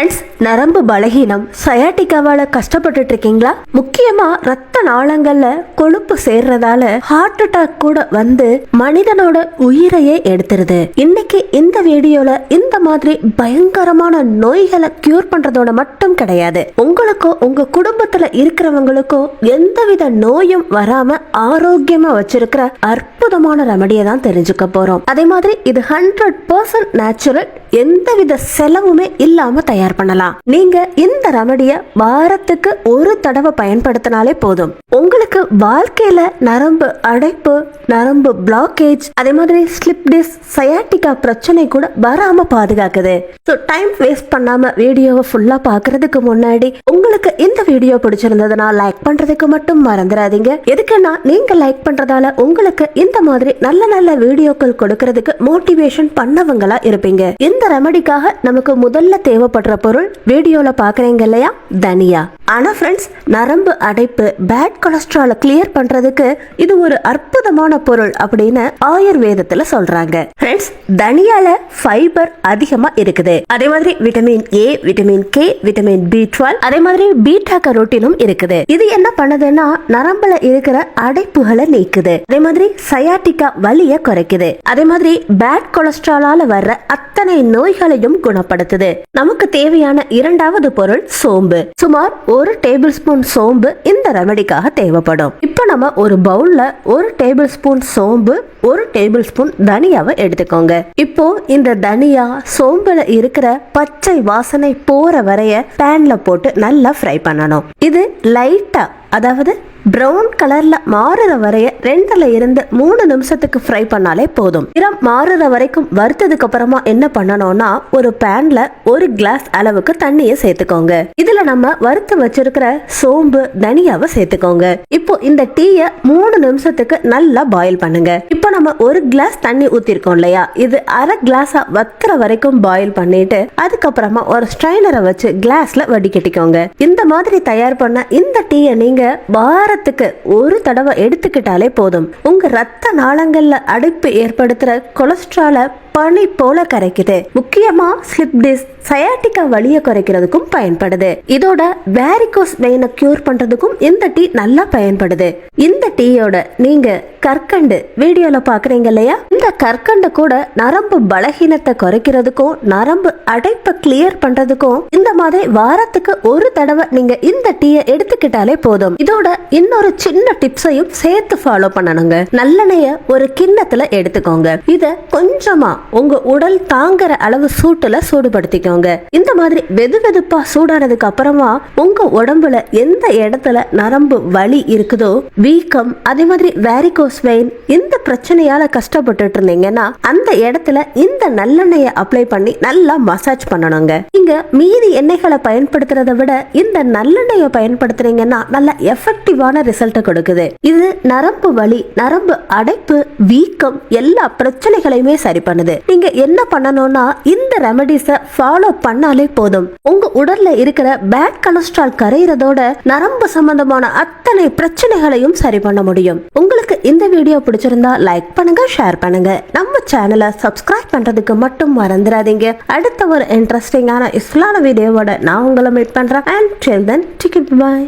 Friends நரம்பு பலகீனம் சயாட்டிக்காவால கஷ்டப்பட்டுட்டு இருக்கீங்களா முக்கியமா ரத்த நாளங்கள்ல கொழுப்பு சேர்றதால ஹார்ட் அட்டாக் கூட வந்து மனிதனோட உயிரையே எடுத்துருது. இன்னைக்கு இந்த வீடியோல இந்த மாதிரி பயங்கரமான நோய்களை கியூர் பண்றதோட மட்டும் கிடையாது. உங்களுக்கோ உங்க குடும்பத்துல இருக்கிறவங்களுக்கோ எந்தவித நோயும் வராம ஆரோக்கியமா வச்சிருக்கிற அற்புதமான ரெமடியை தான் தெரிஞ்சுக்க போறோம். அதே மாதிரி இது ஹண்ட்ரட் பர்சன்ட் நேச்சுரல் எந்தவித செலவுமே இல்லாம தயார் பண்ணலாம். நீங்க இந்த ரெமடிய வாரத்துக்கு ஒரு தடவை பயன்படுத்தினாலே போதும். உங்களுக்கு வாழ்க்கையில நரம்பு அடைப்பு நரம்பு பிளாக்கேஜ் அதே மாதிரி ஸ்லிப் டிஸ் சயாட்டிகா பிரச்சனை கூட வராம பாதுகாக்குது. ஸோ டைம் வேஸ்ட் பண்ணாம வீடியோவை ஃபுல்லா பாக்குறதுக்கு முன்னாடி உங்களுக்கு இந்த வீடியோ பிடிச்சிருந்ததுன்னா லைக் பண்றதுக்கு மட்டும் மறந்துடாதீங்க. எதுக்குன்னா நீங்க லைக் பண்றதால உங்களுக்கு இந்த மாதிரி நல்ல நல்ல வீடியோக்கள் கொடுக்கறதுக்கு மோட்டிவேஷன் பண்ணவங்களா இருப்பீங்க. இந்த ரெமடிக்காக நமக்கு முதல்ல தேவைப்படுற பொருள் வீடியோல பாக்குறீங்க இல்லையா? தனியா. ஆனா ஃப்ரெண்ட்ஸ் நரம்பு அடைப்பு பேட் கொலஸ்ட்ரால கிளியர் பண்றதுக்கு இது ஒரு அற்புதமான பொருள் அப்படின்னு ஆயுர்வேதத்துல சொல்றாங்க. ஃப்ரெண்ட்ஸ் தனியால ஃபைபர் அதிகமா இருக்குது. அதே மாதிரி vitamin A vitamin K vitamin B twelve அதே மாதிரி பீட்டா கரோட்டினும் இருக்குது. இது என்ன பண்ணுதுன்னா நரம்புல இருக்கிற அடைப்புகளை நீக்குது. அதே மாதிரி சயாட்டிக்கா வலிய குறைக்குது. அதே மாதிரி பேட் கொலஸ்ட்ராலால வர்ற அத்தனை நோய்களையும் குணப்படுத்துது. நமக்கு தேவையான இரண்டாவது பொருள் சோம்பு. சுமார் ஒரு டேபிள் ஸ்பூன் சோம்பு இந்த ரெமடிக்காக தேவைப்படும். இப்போ நம்ம ஒரு பவுல்ல ஒரு டேபிள் ஸ்பூன் சோம்பு ஒரு டேபிள் ஸ்பூன் தனியாவை எடுத்துக்கோங்க. இப்போ இந்த தனியா சோம்புல இருக்கிற பச்சை வாசனை போற வரைய பேன்ல போட்டு நல்லா ஃப்ரை பண்ணணும். இது லைட்டா அதாவது பிரவுன் கலர்ல மாறுற வரைய ரெண்டுல இருந்து மூணு நிமிஷத்துக்கு ஃப்ரை பண்ணாலே போதும். நிறம் மாறுற வரைக்கும் வறுத்ததுக்கு அப்புறமா என்ன பண்ணணும்னா ஒரு பேன்ல ஒரு கிளாஸ் அளவுக்கு தண்ணியை சேர்த்துக்கோங்க. இதுல நம்ம வறுத்து வச்சிருக்கிற சோம்பு தனியாவை சேர்த்துக்கோங்க. இப்போ இந்த டீயை மூணு நிமிஷத்துக்கு நல்லா பாயில் பண்ணுங்க. இப்போ நம்ம ஒரு கிளாஸ் தண்ணி ஊத்திருக்கோம் இல்லையா? இது அரை கிளாஸா வத்துற வரைக்கும் பாயில் பண்ணிட்டு அதுக்கப்புறமா ஒரு ஸ்ட்ரைனரை வச்சு கிளாஸ்ல வடிகட்டிக்கோங்க. இந்த மாதிரி தயார் பண்ண இந்த டீயை நீங்க வாரத்துக்கு ஒரு தடவை எடுத்துக்கிட்டாலே போதும். உங்க ரத்த நாளங்கள்ல அடைப்பு ஏற்படுத்துற கொலஸ்ட்ரால பனி போல கரைக்குது. முக்கியமா ஸ்லிப் டிஸ் சயாட்டிக்கா வலிய குறைக்கிறதுக்கும் பயன்படுது. இதோட வேரிகோஸ் வெயினை கியூர் பண்றதுக்கும் இந்த டீ நல்லா பயன்படுது. இந்த டீயோட நீங்க கற்கண்டு வீடியோல பாக்குறீங்க இல்லையா? இந்த கற்கண்டு கூட நரம்பு பலகீனத்தை குறைக்கிறதுக்கும் நரம்பு அடைப்பை கிளியர் பண்றதுக்கும் இந்த மாதிரி வாரத்துக்கு ஒரு தடவை நீங்க இந்த டீயை எடுத்துக்கிட்டாலே போதும். இதோட இன்னொரு சின்ன டிப்ஸையும் சேர்த்து ஃபாலோ பண்ணணுங்க. நல்லெண்ணெய ஒரு கிண்ணத்துல எடுத்துக்கோங்க. இத கொஞ்சமா உங்க உடல் தாங்குற அளவு சூட்டுல சூடுபடுத்திக்கோங்க. இந்த மாதிரி வெது வெதுப்பா சூடானதுக்கு அப்புறமா உங்க உடம்புல எந்த இடத்துல நரம்பு வலி இருக்குதோ வீக்கம் அதே மாதிரி வேரிகோஸ் இந்த பிரச்சனையால கஷ்டப்பட்டுட்டு இருந்தீங்கன்னா அந்த இடத்துல இந்த நல்லெண்ணெய அப்ளை பண்ணி நல்லா மசாஜ் பண்ணணுங்க. நீங்கள் மீதி எண்ணெய்களை பயன்படுத்துறதை விட இந்த நல்லெண்ணெயை பயன்படுத்துறீங்கன்னா நல்ல எஃபெக்டிவான ரிசல்ட்டை கொடுக்குது. இது நரம்பு வலி நரம்பு அடைப்பு வீக்கம் எல்லா பிரச்சனைகளையுமே சரி பண்ணுது. நீங்க என்ன பண்ணணும்னா இந்த ரெமடிஸை ஃபாலோ பண்ணாலே போதும். உங்க உடல்ல இருக்கிற பேட் கொலஸ்ட்ரால் கரையிறதோட நரம்பு சம்பந்தமான அத்தனை பிரச்சனைகளையும் சரி பண்ண முடியும். உங்களுக்கு இந்த வீடியோ பிடிச்சிருந்தா லைக் பண்ணுங்க ஷேர் பண்ணுங்க. நம்ம சேனலை சப்ஸ்கிரைப் பண்றதுக்கு மட்டும் மறந்துடாதீங்க. அடுத்த ஒரு இன்ட்ரெஸ்டிங்கான இஸ்லான வீடியோவோட நான் உங்களை மீட் பண்ணுறேன் and till then ticket bye